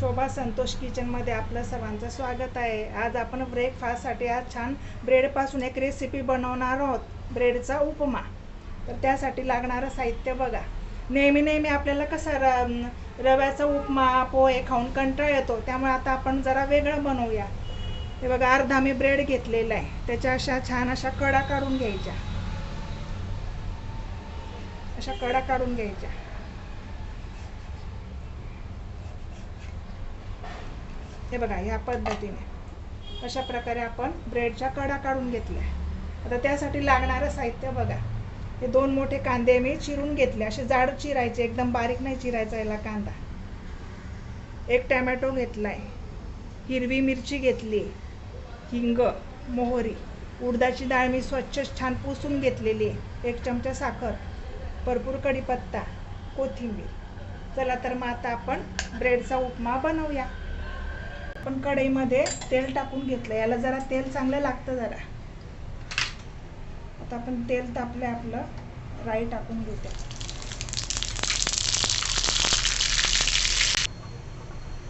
शोभा संतोष किचनमध्ये आपलं सर्वांचं स्वागत आहे. आज आपण ब्रेकफास्टसाठी आज छान ब्रेडपासून एक रेसिपी बनवणार आहोत. ब्रेडचा उपमा. तर त्यासाठी लागणारं साहित्य बघा. नेहमी नेहमी आपल्याला कसा र रव्याचा उपमा पोहे खाऊन कंटाळ येतो. त्यामुळे आता आपण जरा वेगळं बनवूया. हे बघा अर्धा मी ब्रेड घेतलेला आहे. त्याच्या अशा छान अशा कडा काढून घ्यायच्या. अशा कडा काढून घ्यायच्या. हे बघा ह्या पद्धतीने. अशा प्रकारे आपण ब्रेडच्या कडा काढून घेतल्या. आता त्यासाठी लागणारं साहित्य बघा. हे दोन मोठे कांदे मी चिरून घेतले. असे जाड चिरायचे एकदम बारीक नाही चिरायचा याला कांदा. एक टॅमॅटो घेतलाय. हिरवी मिरची घेतली. हिंग मोहरी. उडदाची डाळ मी स्वच्छ छान पुसून घेतलेली आहे. एक चमचा साखर भरपूर कढीपत्ता कोथिंबीर. चला तर मग आता आपण ब्रेडचा उपमा बनवूया. आपण कढईमध्ये तेल टाकून घेतलं. याला जरा तेल चांगलं लागतं जरा. आता आपण तेल तापलं आपलं. राई टाकून घेतो.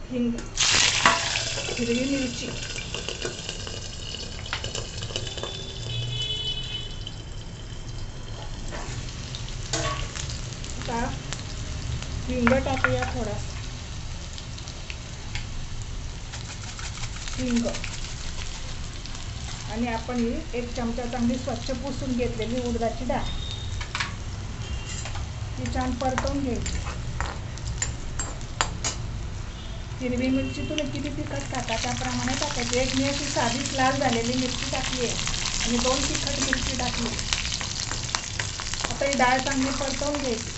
हिंग हिरवी मिरची. आता हिंग टाकूया थोडासा. हिंग आणि आपण ही एक चमचा चांगली स्वच्छ पुसून घेतलेली उडदाची डाळ. ती छान परतवून घ्यायची. हिरवी मिरची तुला किती तिखट टाका त्याप्रमाणे टाकायची. एक मी अशी साधीच लाल झालेली मिरची टाकली आहे. आणि दोन तिखट मिरची टाकली आता ही डाळ चांगली परतवून घ्यायची.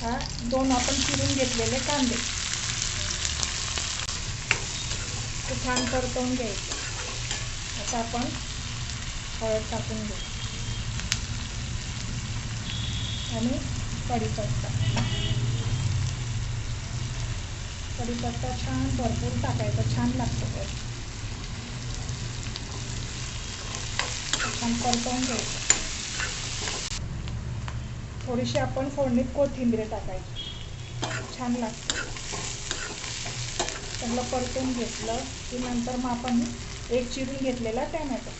हा दोन आपण चिरून घेतलेले कांदे. असं छान परतवून घ्यायचं. आता आपण हळद टाकून घेऊ. आणि कढीपत्ता. कढीपत्ता छान भरपूर टाकायचा छान लागतो ते. छान परतवून घ्यायचं. थोडीशी आपण फोडणीत कोथिंबीर टाकायची. छान लागतं. चांगलं परतून घेतलं. की नंतर मग आपण एक चिरून घेतलेला टॅमॅटो.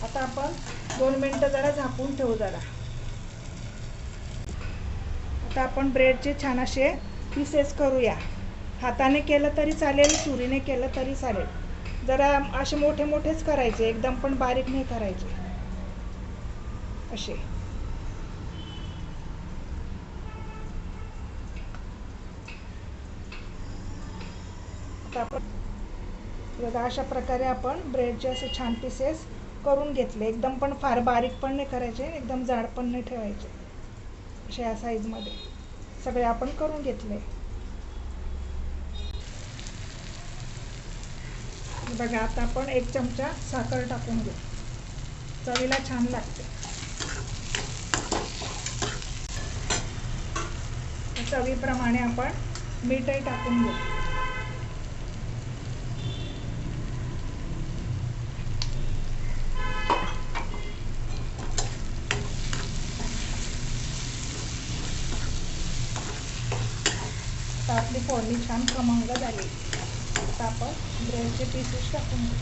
आता आपण दोन मिनटं जरा झाकून ठेवू जरा. आता आपण ब्रेडचे छान असे पीसेस करूया. हाताने केलं तरी चालेल सुरीने केलं तरी चालेल. जरा असे मोठे मोठेच करायचे एकदम पण बारीक नाही करायचे. असे. आपण बघा अशा प्रकारे आपण ब्रेडचे असे छान पीसेस करून घेतले. एकदम पण फार बारीक पण नाही करायचे एकदम जाड पण नाही ठेवायचे. अशा या साईजमध्ये सगळे आपण करून घेतले. बघा आता आपण एक चमचा साखर टाकून घेऊ. चवीला छान लागते. चवीप्रमाणे आपण मीठही टाकून घेऊ. आता आपली फोडणी छान खमंग झाली. आता आपण ब्रेडचे पीसेस टाकून घेऊ.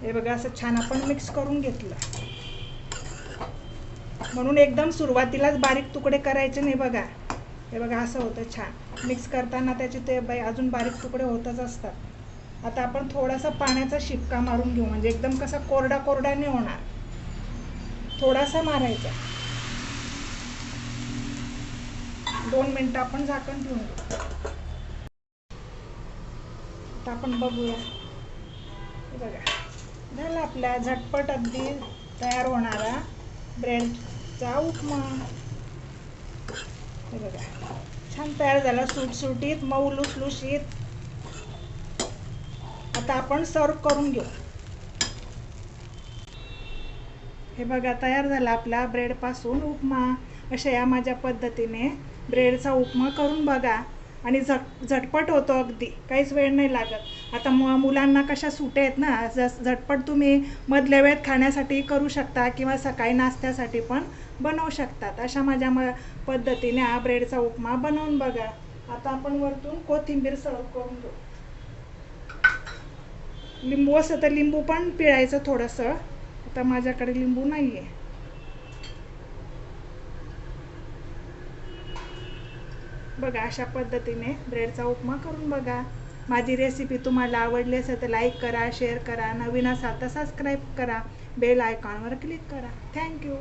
हे बघा असं छान आपण मिक्स करून घेतलं. म्हणून एकदम सुरुवातीलाच बारीक तुकडे करायचे नाही बघा. हे बघा असं होतं छान. मिक्स करताना त्याचे ते बाई अजून बारीक तुकडे होतच असतात. आता आपण थोडासा पाण्याचा शिपका मारून घेऊ म्हणजे एकदम कसा कोरडा कोरडा नाही होणार. थोडासा मारायचा. दोन मिनटं आपण झाकण ठेवून घेऊ आता आपण बघूया. बघा. झाला आपला झटपट अगदी तयार होणारा ब्रेडचा उपमा. हे बघा. छान तयार झाला सुटसुटीत मऊ लुसलुशीत आता आपण सर्व करून घेऊ. हे बघा तयार झाला आपला ब्रेडपासून उपमा. अशा या माझ्या पद्धतीने ब्रेडचा उपमा करून बघा. आणि झट झटपट होतो अगदी. काहीच वेळ नाही लागत. आता मु मुलांना कशा सुटे आहेत ना जस झटपट तुम्ही मधल्या वेळेत खाण्यासाठी करू शकता किंवा सकाळी नाश्त्यासाठी पण बनवू शकतात. अशा माझ्या म पद्धतीने हा ब्रेडचा उपमा बनवून बघा. आता आपण वरतून कोथिंबीर सर्व करून घेऊ. लिंबू असं तर लिंबू पण पिळायचं थोडंसं. आता माझ्याकडे लिंबू नाही आहे बघा अशा पद्धतीने ब्रेडचा उपमा करून बघा. माझी रेसिपी तुम्हाला आवडली असेल तर लाईक करा शेअर करा. नवीन असाल तर सबस्क्राईब करा. बेल आयकॉनवर क्लिक करा. थँक्यू